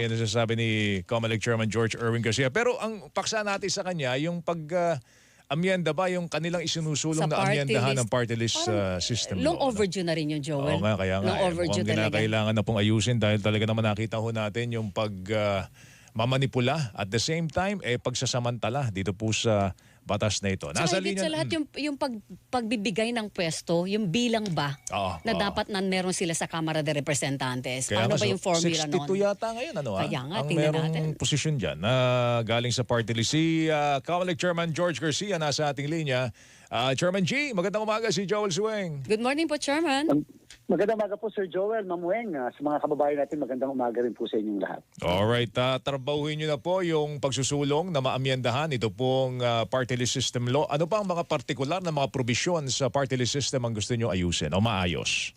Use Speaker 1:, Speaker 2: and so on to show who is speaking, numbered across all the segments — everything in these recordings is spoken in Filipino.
Speaker 1: Yan ang sasabi ni Comelec Chairman George Erwin Garcia. Pero ang paksa natin sa kanya, yung pag amyenda ba, yung kanilang isinusulong
Speaker 2: Sa
Speaker 1: na amyendahan ng party list ah, system.
Speaker 2: Long
Speaker 1: no?
Speaker 2: overdue na rin yung Joel.
Speaker 1: Oo nga, kaya nga.
Speaker 2: Long
Speaker 1: eh,
Speaker 2: overdue talaga.
Speaker 1: kinakailangan na pong ayusin dahil talaga naman nakita ho natin yung pag ah, mamanipula at the same time eh pagsasamantala dito po sa batas na ito.
Speaker 2: Saka higit sa lahat yung, yung pag, pagbibigay ng pwesto, yung bilang ba
Speaker 1: Oo,
Speaker 2: na
Speaker 1: oo.
Speaker 2: dapat na meron sila sa Kamara de Representantes.
Speaker 1: Kaya nga,
Speaker 2: ba
Speaker 1: so,
Speaker 2: yung formula
Speaker 1: 62
Speaker 2: nun?
Speaker 1: yata ngayon, ano ha?
Speaker 2: Kaya nga,
Speaker 1: Ang merong
Speaker 2: natin.
Speaker 1: posisyon dyan na galing sa party list. Si uh, Comelec Chairman George Garcia nasa ating linya. Ah, Chairman G, magandang umaga si Joel Sueng.
Speaker 2: Good morning po, Chairman.
Speaker 3: Magandang umaga po Sir Joel Mamueng. Ah, sa mga kababayan natin, magandang umaga rin po sa inyong lahat.
Speaker 1: Alright, uh, trabahuhin nyo na po yung pagsusulong na maamyendahan ito pong ah, party list system law. Ano pa ang mga partikular na mga probisyon sa party list system ang gusto nyo ayusin o maayos?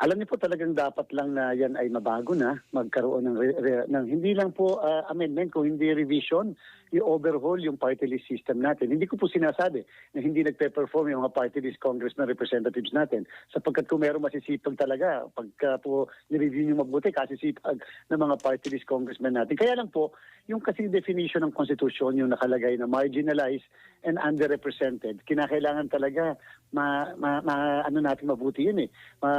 Speaker 3: Alam niyo po talagang dapat lang na yan ay mabago na, magkaroon ng, re- re- ng hindi lang po ah, amendment, kung hindi revision, i-overhaul yung party list system natin. Hindi ko po sinasabi na hindi nagpe-perform yung mga party list congressman representatives natin sapagkat kung meron masisipag talaga, pagka po i-review nyo mabuti, kasisipag ng mga party list congressman natin. Kaya lang po, yung kasi definition ng Constitution, yung nakalagay na marginalized and underrepresented, kinakailangan talaga ma, ma, ma- ano natin mabuti yun eh. Ma,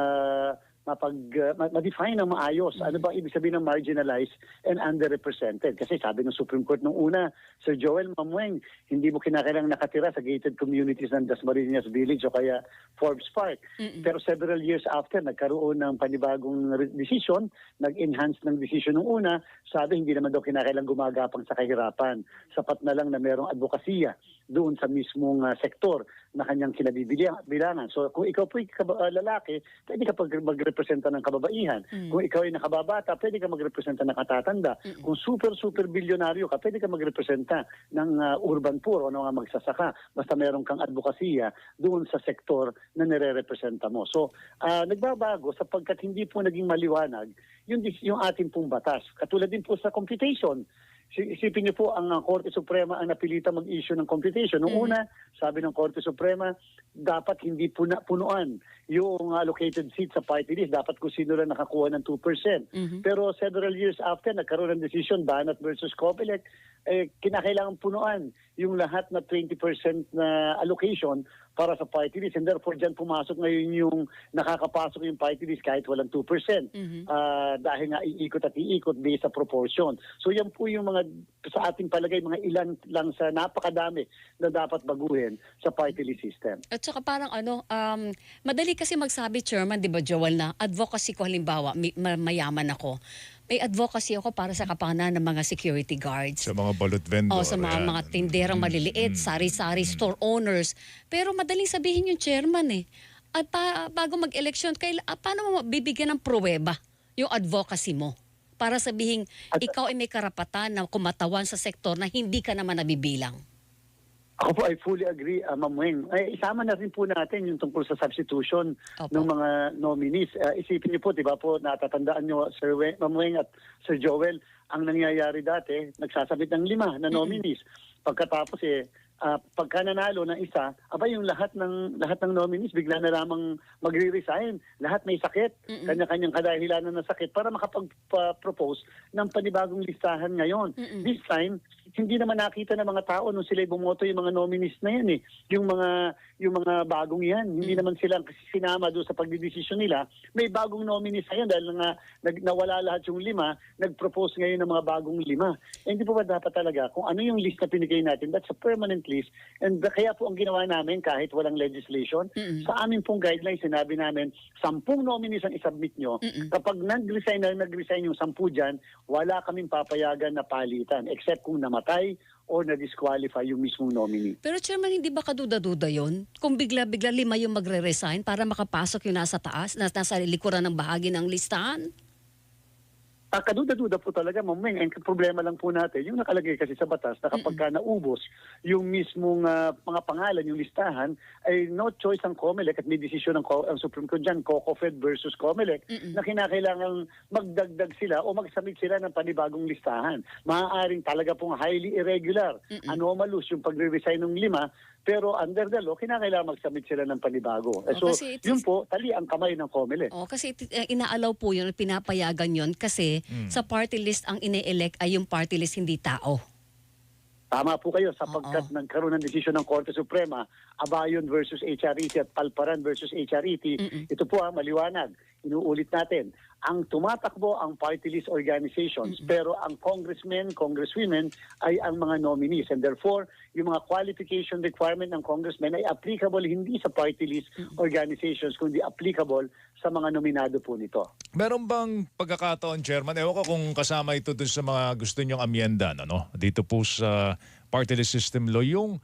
Speaker 3: mapag uh, ma- ma-define ng maayos ano ba ibig sabihin ng marginalized and underrepresented. Kasi sabi ng Supreme Court nung una Sir Joel Mamueng hindi mo kinakailangan nakatira sa gated communities ng Dasmariñas Village o kaya Forbes Park. Pero several years after nagkaroon ng panibagong decision nag-enhance ng decision nung una sabi hindi naman daw kinakailangan gumagapang sa kahirapan. Sapat na lang na merong advokasya doon sa mismong uh, sektor na kanyang kinabibilangan. So kung ikaw po uh, lalaki, pwede ka magrepresenta ng kababaihan. Kung ikaw ay nakababata, pwede ka magrepresenta ng katatanda. Kung super super bilyonaryo ka, pwede ka magrepresenta ng uh, urban poor o ng mga magsasaka. Basta meron kang advokasya doon sa sektor na nire-representa mo. So uh, nagbabago sapagkat hindi po naging maliwanag yung, yung ating pong batas. Katulad din po sa computation. Si- Isipin niyo po, ang Korte Suprema ang napilita mag-issue ng computation. Noong una, sabi ng Korte Suprema, dapat hindi puna, punuan yung allocated seat sa party list. Dapat kung sino lang nakakuha ng 2%. Pero several years after, nagkaroon ng decision, Banat versus Comelec, eh, kinakailangan punuan yung lahat na 20% na allocation para sa party list. And therefore, dyan pumasok ngayon yung nakakapasok yung party list kahit walang 2%. Ah, dahil nga iikot at iikot based sa proportion. So yan po yung mga, sa ating palagay, mga ilan lang sa napakadami na dapat baguhin sa party list system.
Speaker 2: At saka parang ano, um, madali kasi magsabi, Chairman, di ba Joel, na advocacy ko halimbawa, mi- ma- mayaman ako. May advocacy ako para sa kapakanan ng mga security guards.
Speaker 1: Sa mga balot vendor.
Speaker 2: O sa mga,
Speaker 1: ayan.
Speaker 2: mga tinderang maliliit, sari-sari store owners. Pero madaling sabihin yung chairman eh. At pa, bago mag-election, kaila, ah, paano mo bibigyan ng pruweba yung advocacy mo? Para sabihin, ikaw ay may karapatan na kumatawan sa sektor na hindi ka naman nabibilang.
Speaker 3: Ako po, I fully agree, uh, Ma'am Weng. Ay, isama na rin po natin yung tungkol sa substitution
Speaker 2: Opo.
Speaker 3: ng mga nominees. Uh, isipin niyo po, di ba po, natatandaan niyo, Sir Weng, Ma'am Weng at Sir Joel, ang nangyayari dati, nagsasabit ng lima na nominees. Pagkatapos eh, ah, pagka nanalo ng isa, aba yung lahat ng lahat ng nominees bigla na lamang magre-resign. Lahat may sakit, kanya-kanyang kadahilanan ng sakit para makapag-propose ng panibagong listahan ngayon. This time, hindi naman nakita ng mga tao nung sila bumoto yung mga nominees na yan eh. Yung mga yung mga bagong yan, hindi naman sila sinama doon sa pagdidesisyon nila. May bagong nominees na yan dahil nga nag, nawala lahat yung lima, nag-propose ngayon ng mga bagong lima. Eh, hindi po ba dapat talaga kung ano yung list na pinigay natin, that's a permanent list. And kaya po ang ginawa namin kahit walang legislation, sa amin pong guidelines sinabi namin, sampung nominees ang isubmit nyo. Kapag nag-resign na nag-resign yung sampu dyan, wala kaming papayagan na palitan except kung namatay or na-disqualify yung mismong nominee.
Speaker 2: Pero chairman, hindi ba kaduda-duda yon? Kung bigla-bigla lima yung magre-resign para makapasok yung nasa taas, nas- nasa likuran ng bahagi ng listahan?
Speaker 3: Ah, kaduda-duda po talaga, Ma'am Weng. Ang problema lang po natin, yung nakalagay kasi sa batas na kapag ka naubos yung mismong ah, mga pangalan, yung listahan, ay no choice ang COMELEC at may desisyon ng Co- ang Supreme Court dyan, COCOFED versus COMELEC, na kinakailangan magdagdag sila o magsabit sila ng panibagong listahan. Maaaring talaga pong highly irregular, anomalous yung pagre-resign ng lima, Pero under the law, kinakailangan mag-submit sila ng panibago. Eh,
Speaker 2: Oh,
Speaker 3: so, yun po, tali ang kamay ng COMELEC.
Speaker 2: Oh, kasi it- eh, inaalaw po yun, pinapayagan yun kasi sa party list ang ine-elect ay yung party list, hindi tao.
Speaker 3: Tama po kayo sapagkat
Speaker 2: Oo.
Speaker 3: nagkaroon ng desisyon ng Korte Suprema, Abayon versus HRET at Palparan versus HRET. Ito po ang maliwanag. Inuulit natin. Ang tumatakbo ang party list organizations pero ang congressmen, congresswomen ay ang mga nominees and therefore yung mga qualification requirement ng congressmen ay applicable hindi sa party list organizations kundi applicable sa mga nominado po nito.
Speaker 1: Meron bang pagkakataon, Chairman? Ewan ko kung kasama ito dun sa mga gusto nyong amyenda, no? Dito po sa party list system law, yung,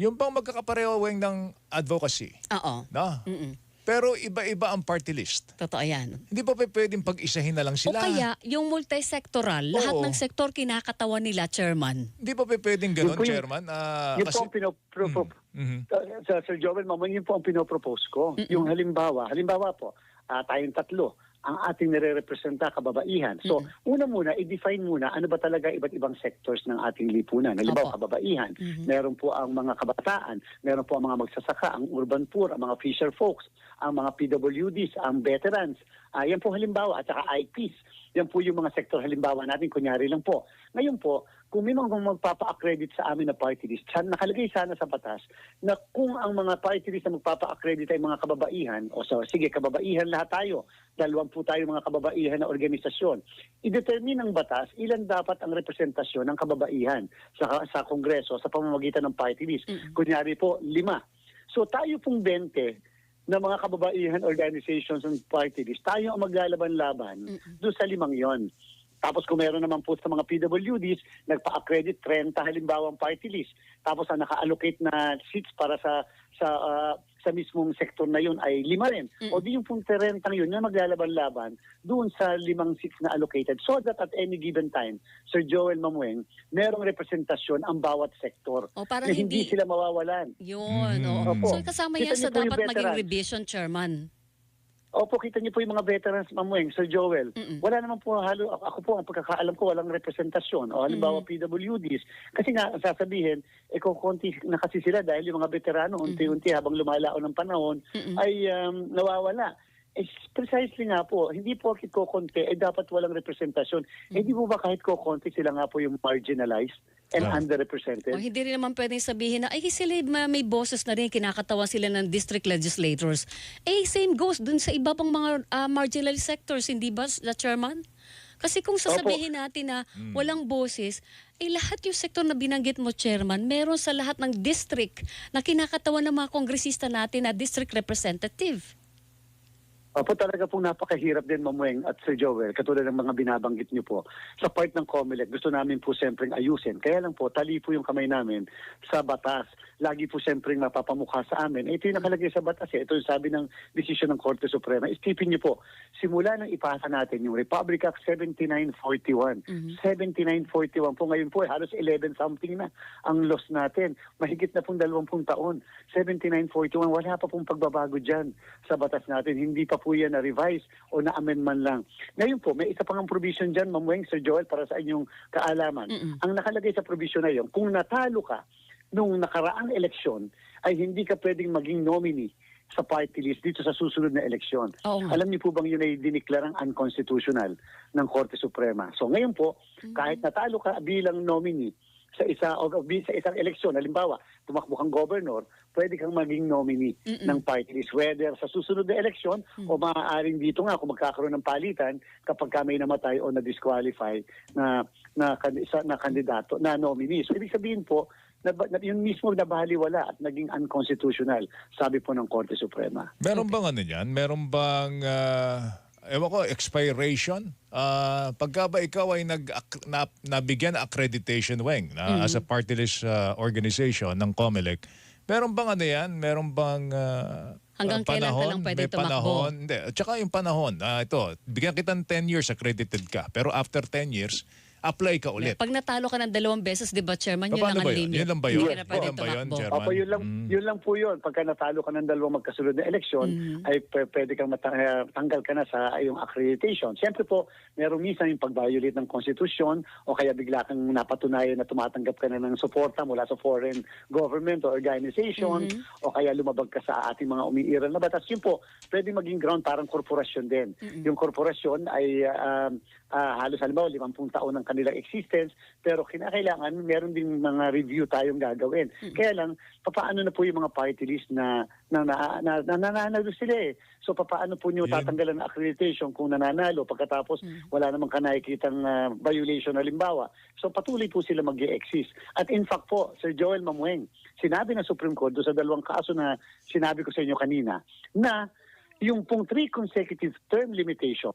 Speaker 1: yung bang magkakapareho weng ng advocacy,
Speaker 2: Oo.
Speaker 1: no?
Speaker 2: Mm-mm.
Speaker 1: Pero iba-iba ang party list.
Speaker 2: Totoo yan.
Speaker 1: Hindi pa pwedeng pag-isahin na lang
Speaker 2: O
Speaker 1: sila?
Speaker 2: kaya, yung multisectoral, lahat
Speaker 1: Oo.
Speaker 2: ng sektor kinakatawan nila, Chairman.
Speaker 1: Hindi pa pwedeng ganun,
Speaker 3: Yun po yung-
Speaker 1: Chairman? Ah,
Speaker 3: Yun po
Speaker 1: kasi,
Speaker 3: ang pinopro-
Speaker 1: Mhm.
Speaker 3: Uh, sa Sir Joel, mamang yun po ang pinopropose ko. Yung halimbawa, halimbawa po, ah, tayong tatlo, ang ating nire-representa kababaihan. So, una muna, i-define muna ano ba talaga iba't ibang sectors ng ating lipunan. Halimbawa, kababaihan. Meron po ang mga kabataan, meron po ang mga magsasaka, ang urban poor, ang mga fisher folks, ang mga PWDs, ang veterans. Ah, yan po halimbawa, at saka IPs. Yan po yung mga sektor halimbawa natin, kunyari lang po. Ngayon po, kung may mga magpapa-accredit sa amin na party list, sana, nakalagay sana sa batas na kung ang mga party list na magpapa-accredit ay mga kababaihan, o so, sige, kababaihan lahat tayo, dalawang po tayo mga kababaihan na organisasyon, i-determine ng batas ilan dapat ang representasyon ng kababaihan sa, sa Kongreso sa pamamagitan ng party list. Kunyari po, lima. So tayo pong 20 na mga kababaihan organizations and party list, tayo ang maglalaban-laban doon sa limang yon. Tapos kung meron naman po sa mga PWDs, nagpa-accredit 30 halimbawa ang party list. Tapos ang naka-allocate na seats para sa sa ah, sa mismong sektor na yun ay lima rin. O di yung pong 30 yun na maglalaban-laban doon sa limang seats na allocated so that at any given time, Sir Joel Mamueng, merong representasyon ang bawat sektor.
Speaker 2: O, para
Speaker 3: na hindi,
Speaker 2: hindi-
Speaker 3: sila mawawalan.
Speaker 2: Yun, oo.
Speaker 3: Opo.
Speaker 2: So kasama
Speaker 3: Kita
Speaker 2: yan sa dapat maging revision, Chairman.
Speaker 3: Opo, kita niyo po yung mga veterans, Mamueng, Sir Joel.
Speaker 2: Mm-mm.
Speaker 3: Wala naman po, halo, ako po, ang pagkakaalam ko, walang representasyon. O halimbawa, PWDs. Kasi nga, sasabihin, eh konti na kasi sila dahil yung mga veterano, unti-unti habang lumalao ng panahon, ay um, nawawala. Eh, precisely nga po, hindi po kahit kokonti, eh dapat walang representasyon. Eh di po ba kahit kokonti sila nga po yung marginalized and
Speaker 1: Ah.
Speaker 3: underrepresented?
Speaker 2: O, hindi rin naman pwedeng sabihin na, ay sila ma- may boses na rin, kinakatawa sila ng district legislators. Eh, same goes dun sa iba pang mga ah, marginalized sectors, hindi ba, the chairman? Kasi kung sasabihin natin na walang boses, eh lahat yung sektor na binanggit mo, chairman, meron sa lahat ng district na kinakatawan ng mga kongresista natin na district representative.
Speaker 3: Opo, talaga pong napakahirap din, Mamueng at Sir Joel, katulad ng mga binabanggit niyo po. Sa part ng COMELEC, gusto namin po siyempre ayusin. Kaya lang po, tali po yung kamay namin sa batas. Lagi po siyempre mapapamukha sa amin. Eh, Ito yung nakalagay sa batas. Eh. Ito yung sabi ng desisyon ng Korte Suprema. Isipin niyo po, simula nang ipasa natin yung Republic Act 7941. 7941 po ngayon po, eh, halos 11 something na ang loss natin. Mahigit na pong 20 taon. 7941, wala pa pong pagbabago dyan sa batas natin. Hindi pa po yan na-revise o na-amend man lang. Ngayon po, may isa pang provision dyan, Ma'am Weng, Sir Joel, para sa inyong kaalaman. Ang nakalagay sa provision na yun, kung natalo ka nung nakaraang eleksyon, ay hindi ka pwedeng maging nominee sa party list dito sa susunod na eleksyon.
Speaker 2: Nga.
Speaker 3: Alam niyo po bang yun ay diniklarang unconstitutional ng Korte Suprema? So ngayon po, kahit natalo ka bilang nominee sa isa o sa isang eleksyon, halimbawa, tumakbo kang governor, pwede kang maging nominee ng party list whether sa susunod na eleksyon o maaaring dito nga kung magkakaroon ng palitan kapag ka may namatay o na-disqualify na na, isa- na kandidato, na nominee. So ibig sabihin po, na, na, yung mismo nabaliwala at naging unconstitutional, sabi po ng Korte Suprema.
Speaker 1: Meron bang ano yan? Meron bang, ah, ewan ko, expiration? Ah, pagka ba ikaw ay nag, na, nabigyan accreditation, Weng, na, as a party list ah, organization ng COMELEC, meron bang ano yan? Meron bang ah,
Speaker 2: Hanggang
Speaker 1: ah,
Speaker 2: kailan ka lang pwede
Speaker 1: May
Speaker 2: tumakbo?
Speaker 1: panahon? Hindi. At saka yung panahon, ah, ito, bigyan kita ng 10 years accredited ka. Pero after 10 years, apply ka ulit.
Speaker 2: Pag natalo ka ng dalawang beses, di ba, Chairman, yun lang ang
Speaker 1: yun?
Speaker 2: limit.
Speaker 1: Yun lang ba yun? Yun ba yun. Chairman?
Speaker 3: Opo, yun lang,
Speaker 1: Mm.
Speaker 3: yun lang po yun. Pagka natalo ka ng dalawang magkasunod na eleksyon, ay p- pwede kang mata- eh, ka na sa iyong accreditation. Siyempre po, meron minsan yung pag-violate ng konstitusyon o kaya bigla kang napatunayan na tumatanggap ka na ng suporta mula sa foreign government or organization o kaya lumabag ka sa ating mga umiiral na batas. Yun po, pwede maging ground parang korporasyon din. Yung korporasyon ay ah, ah, halos halimbawa 50 taon ng kanilang existence pero kinakailangan meron din mga review tayong gagawin. Kaya lang papaano na po yung mga party list na na na, na, na nananalo sila eh. So papaano po niyo
Speaker 1: Yun.
Speaker 3: tatanggalan ng accreditation kung nananalo pagkatapos wala namang kanakikitang ah, violation halimbawa. So patuloy po sila mag exist At in fact po, Sir Joel Mamueng, sinabi ng Supreme Court doon sa dalawang kaso na sinabi ko sa inyo kanina na yung pong three consecutive term limitation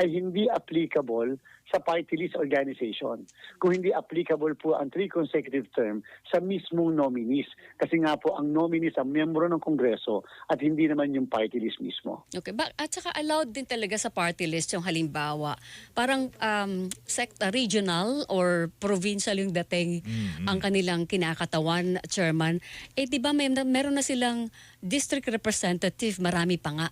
Speaker 3: ay hindi applicable sa party list organization. Kung hindi applicable po ang three consecutive term sa mismong nominees. Kasi nga po ang nominees ang miyembro ng Kongreso at hindi naman yung party list mismo.
Speaker 2: Okay, at saka allowed din talaga sa party list yung halimbawa, parang um, secta regional or provincial yung dating ang kanilang kinakatawan, chairman. Eh di ba may, meron na silang district representative, marami pa nga.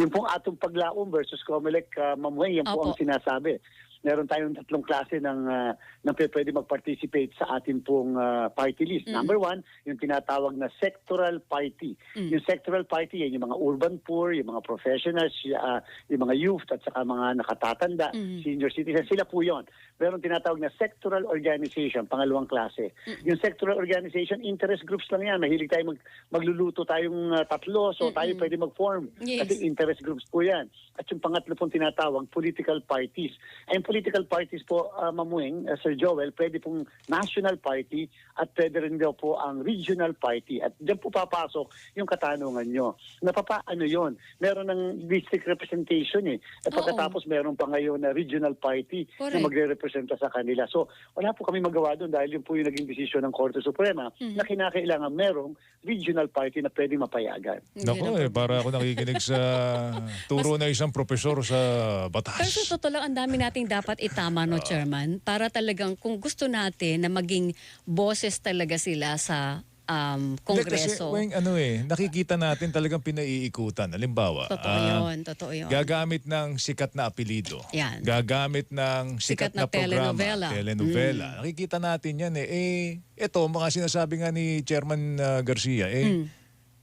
Speaker 3: Yung pong atong paglaom versus Comelec, uh, Mamuhay, yan po ang sinasabi. Meron tayong tatlong klase ng, uh, ng pwede mag-participate sa ating pong uh, party list. Number one, yung tinatawag na sectoral party. Yung sectoral party, yan yung mga urban poor, yung mga professionals, uh, yung mga youth at saka mga nakatatanda, senior citizens, sila po yon. Meron tinatawag na sectoral organization, pangalawang klase. Yung sectoral organization, interest groups lang yan. Mahilig tayo mag, magluluto tayong uh, tatlo, so tayo pwede mag-form.
Speaker 2: Yes.
Speaker 3: Kasi interest groups po yan. At yung pangatlo pong tinatawag, political parties. Ay, yung political parties po, uh, Mamueng, uh, Sir Joel, pwede pong national party at pwede rin daw po ang regional party. At diyan po papasok yung katanungan nyo. Napapaano yon? Meron ng district representation eh. At
Speaker 2: Oo.
Speaker 3: pagkatapos meron pa ngayon na regional party
Speaker 2: Correct.
Speaker 3: na magre-representa sa kanila. So, wala po kami magawa doon dahil yun po yung naging desisyon ng Korte Suprema
Speaker 2: Mhm.
Speaker 3: na kinakailangan merong regional party na pwede mapayagan.
Speaker 1: Nako
Speaker 2: na-
Speaker 1: eh, para ako nakikinig sa turo na isang profesor sa batas.
Speaker 2: Pero sa totoo lang, ang dami nating dapat itama, no, Chairman, para talagang kung gusto natin na maging boses talaga sila sa um,
Speaker 1: Hindi, Kasi,
Speaker 2: Kongreso.
Speaker 1: Weng, ano eh, nakikita natin talagang pinaiikutan. Halimbawa,
Speaker 2: Totoo
Speaker 1: ah,
Speaker 2: yun, totoo yun.
Speaker 1: gagamit ng sikat na apelido.
Speaker 2: Yan.
Speaker 1: Gagamit ng sikat,
Speaker 2: Sikat na
Speaker 1: na, programa.
Speaker 2: telenovela. Mm.
Speaker 1: Telenovela. Nakikita natin yan eh. Eh, ito, mga sinasabi nga ni Chairman ah, Garcia, eh,
Speaker 2: Mm.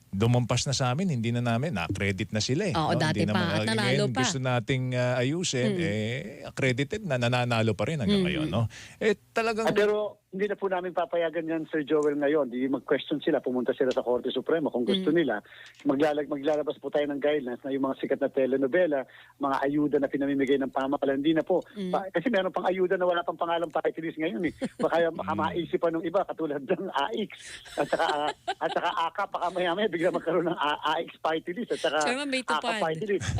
Speaker 1: Dumampas na sa amin, hindi na namin, na-accredit na sila eh.
Speaker 2: Oo, dati
Speaker 1: Hindi
Speaker 2: pa,
Speaker 1: naman-
Speaker 2: at nanalo
Speaker 1: ngayon,
Speaker 2: pa.
Speaker 1: Gusto nating ah, ayusin, eh, accredited na, nananalo pa rin hanggang ngayon. No? Eh, talagang...
Speaker 3: Ah, pero hindi na po namin papayagan yan, Sir Joel, ngayon. Di mag-question sila, pumunta sila sa Korte Suprema kung gusto nila. Maglalag, maglalabas po tayo ng guidelines na yung mga sikat na telenovela, mga ayuda na pinamimigay ng pamahalaan, hindi na po. Pa- kasi meron pang ayuda na wala pang pangalang party list ngayon eh. Baka, baka maisipan ng iba, katulad ng AX. At saka, at saka AKA, baka maya-maya bigla magkaroon ng AX party list. At saka
Speaker 2: may
Speaker 3: AKA party list.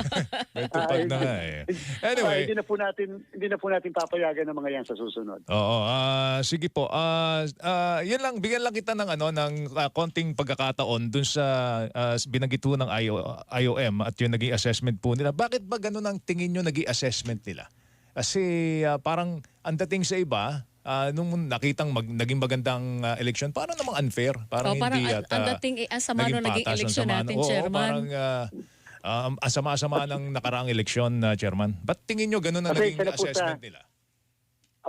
Speaker 1: May tupad na nga eh. Anyway,
Speaker 3: hindi na po natin hindi na po natin papayagan ng mga yan sa susunod.
Speaker 1: Oo, ah, sige po. Ah, ah, yan lang, bigyan lang kita ng ano ng ah, konting pagkakataon dun sa ah, binanggit po ng IO, IOM at yung naging assessment po nila. Bakit ba ganun ang tingin nyo naging assessment nila? Kasi ah, parang ang dating sa iba, ah, nung nakitang mag, naging magandang ah, election, parang namang unfair. Parang,
Speaker 2: Oh, parang
Speaker 1: hindi
Speaker 2: ang-
Speaker 1: at,
Speaker 2: ang
Speaker 1: ah,
Speaker 2: dating, eh, ang sama naging
Speaker 1: patas, ang
Speaker 2: election
Speaker 1: sama-
Speaker 2: natin,
Speaker 1: Oo,
Speaker 2: Chairman.
Speaker 1: parang ah, ang sama-sama ng nakaraang eleksyon, na Chairman. Ba't tingin nyo ganun ang naging
Speaker 3: po sa-
Speaker 1: assessment nila?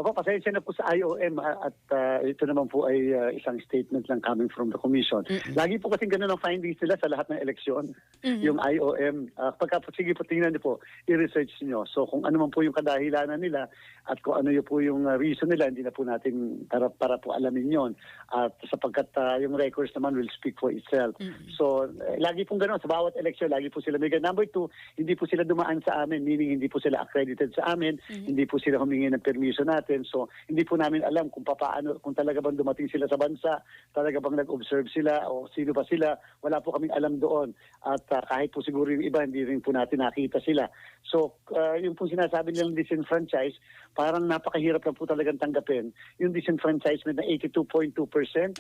Speaker 3: Ako, pasensya na po sa IOM ah, at ah, ito naman po ay ah, isang statement lang coming from the Commission. Lagi po kasi ganun ang findings nila sa lahat ng eleksyon. Yung IOM, ah, pagka sige po tingnan niyo po, i-research niyo. So kung ano man po yung kadahilanan nila at kung ano yung po yung reason nila, hindi na po natin para, para po alamin yon At sapagkat ah, yung records naman will speak for itself. So eh, lagi pong ganun, sa bawat eleksyon, lagi po sila may ganun. Number two, hindi po sila dumaan sa amin, meaning hindi po sila accredited sa amin, hindi po sila humingi ng permiso namin. Natin. So hindi po namin alam kung paano, kung talaga bang dumating sila sa bansa, talaga bang nag-observe sila o sino ba sila. Wala po kaming alam doon. At ah, kahit po siguro yung iba, hindi rin po natin nakita sila. So ah, yung po sinasabi nilang disenfranchise, parang napakahirap lang po talagang tanggapin. Yung disenfranchisement na 82.2%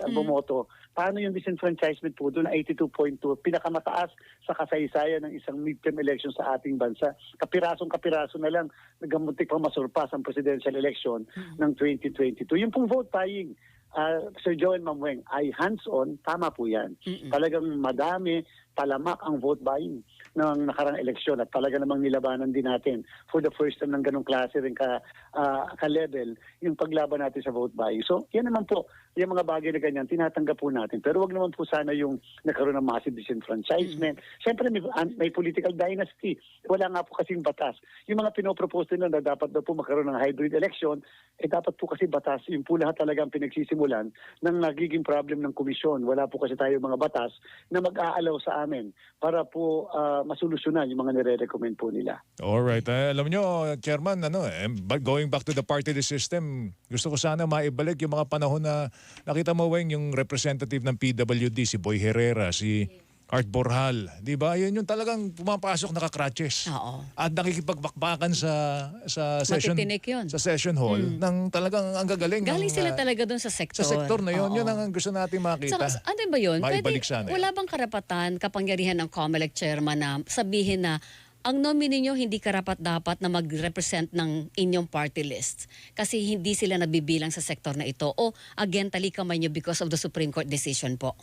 Speaker 3: ang bumoto, paano yung disenfranchisement po doon na 82.2, pinakamataas sa kasaysayan ng isang midterm election sa ating bansa. Kapirasong kapiraso na lang, nagamuntik pa masurpas ang presidential election ng 2022. Yung pong vote buying, ah, Sir Joel Mamueng, ay hands-on, tama po yan. Talagang madami, talamak ang vote buying ng nakarang eleksyon at talaga namang nilabanan din natin for the first time ng ganong klase rin ka, ah, ka-level yung paglaban natin sa vote buying. So, yan naman po, yung mga bagay na ganyan, tinatanggap po natin. Pero wag naman po sana yung nagkaroon ng massive disenfranchisement. Siyempre, may, may political dynasty. Wala nga po kasing batas. Yung mga pinopropose nila na dapat daw po magkaroon ng hybrid election, eh dapat po kasi batas. Yung po lahat talagang pinagsisimulan ng nagiging problem ng komisyon. Wala po kasi tayo mga batas na mag-aalaw sa amin para po ah, masolusyonan yung mga nire-recommend po nila.
Speaker 1: Alright. Eh, alam nyo, Chairman, ano, eh, going back to the party list system, gusto ko sana maibalik yung mga panahon na nakita mo, Weng, yung representative ng PWD, si Boy Herrera, si Art Borhal. Di ba? Yun yung talagang pumapasok naka-crutches.
Speaker 2: Oo.
Speaker 1: At nakikipagbakbakan sa sa session
Speaker 2: Matitinik yun.
Speaker 1: sa session hall ng talagang ang gagaling
Speaker 2: Galing
Speaker 1: ng,
Speaker 2: sila
Speaker 1: ah,
Speaker 2: talaga doon sa sektor.
Speaker 1: sa sektor na yun.
Speaker 2: Oo.
Speaker 1: Yun ang gusto natin makita.
Speaker 2: Saka, ano ba yun?
Speaker 1: Maibalik sana yun.
Speaker 2: wala bang karapatan, kapangyarihan ng COMELEC chairman na sabihin na ang nominee nyo hindi karapat dapat na mag-represent ng inyong party list kasi hindi sila nabibilang sa sektor na ito o again talikamay nyo because of the Supreme Court decision po.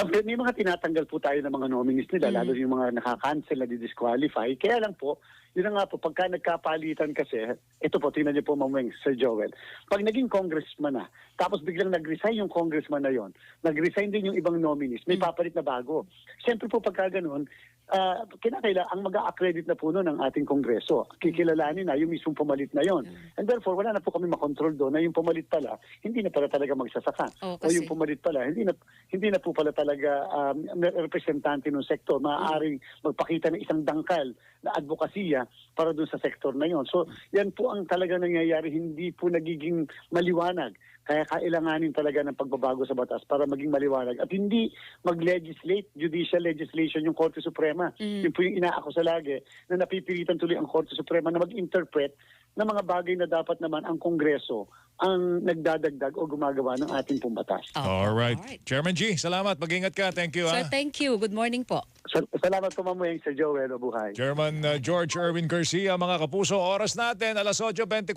Speaker 3: Ah, may mga tinatanggal po tayo ng mga nominees nila, lalo yung mga nakakancel na di-disqualify. Kaya lang po, yun nga po, pagka nagkapalitan kasi, ito po, tingnan niyo po mamang Sir Joel, pag naging congressman na, tapos biglang nag-resign yung congressman na yon, nag-resign din yung ibang nominees, may papalit na bago. Siyempre po pagka ganun, ah, kinakaila, ang mag-a-accredit na po noon ng ating kongreso. Kikilalanin na yung mismong pumalit na yon. And therefore, wala na po kami makontrol doon na yung pumalit pala, hindi na pala talaga magsasaka.
Speaker 2: Oo,
Speaker 3: o yung pumalit pala, hindi na hindi na po pala talaga um, representante ng sektor, maaaring magpakita ng isang dangkal na advokasya para doon sa sektor na yon. So, yan po ang talaga nangyayari, hindi po nagiging maliwanag. Kaya kailanganin talaga ng pagbabago sa batas para maging maliwanag. At hindi mag-legislate, judicial legislation yung Korte Suprema. Yun po yung inaako sa lagi na napipilitan tuloy ang Korte Suprema na mag-interpret ng mga bagay na dapat naman ang Kongreso ang nagdadagdag o gumagawa ng ating pong batas.
Speaker 2: Opo.
Speaker 1: Alright.
Speaker 2: Alright.
Speaker 1: Chairman G, salamat. Mag-ingat ka. Thank you.
Speaker 2: Sir,
Speaker 1: ah.
Speaker 2: thank you. Good morning po.
Speaker 3: Sa- Salamat po mamuyang sa Joel Obuhay.
Speaker 1: Chairman uh, George Erwin Garcia, mga kapuso, oras natin, alas 8.24,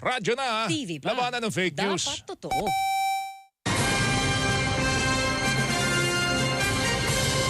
Speaker 1: radyo na, ah.
Speaker 2: TV pa.
Speaker 1: Labanan ng fake news.
Speaker 2: Dapat totoo.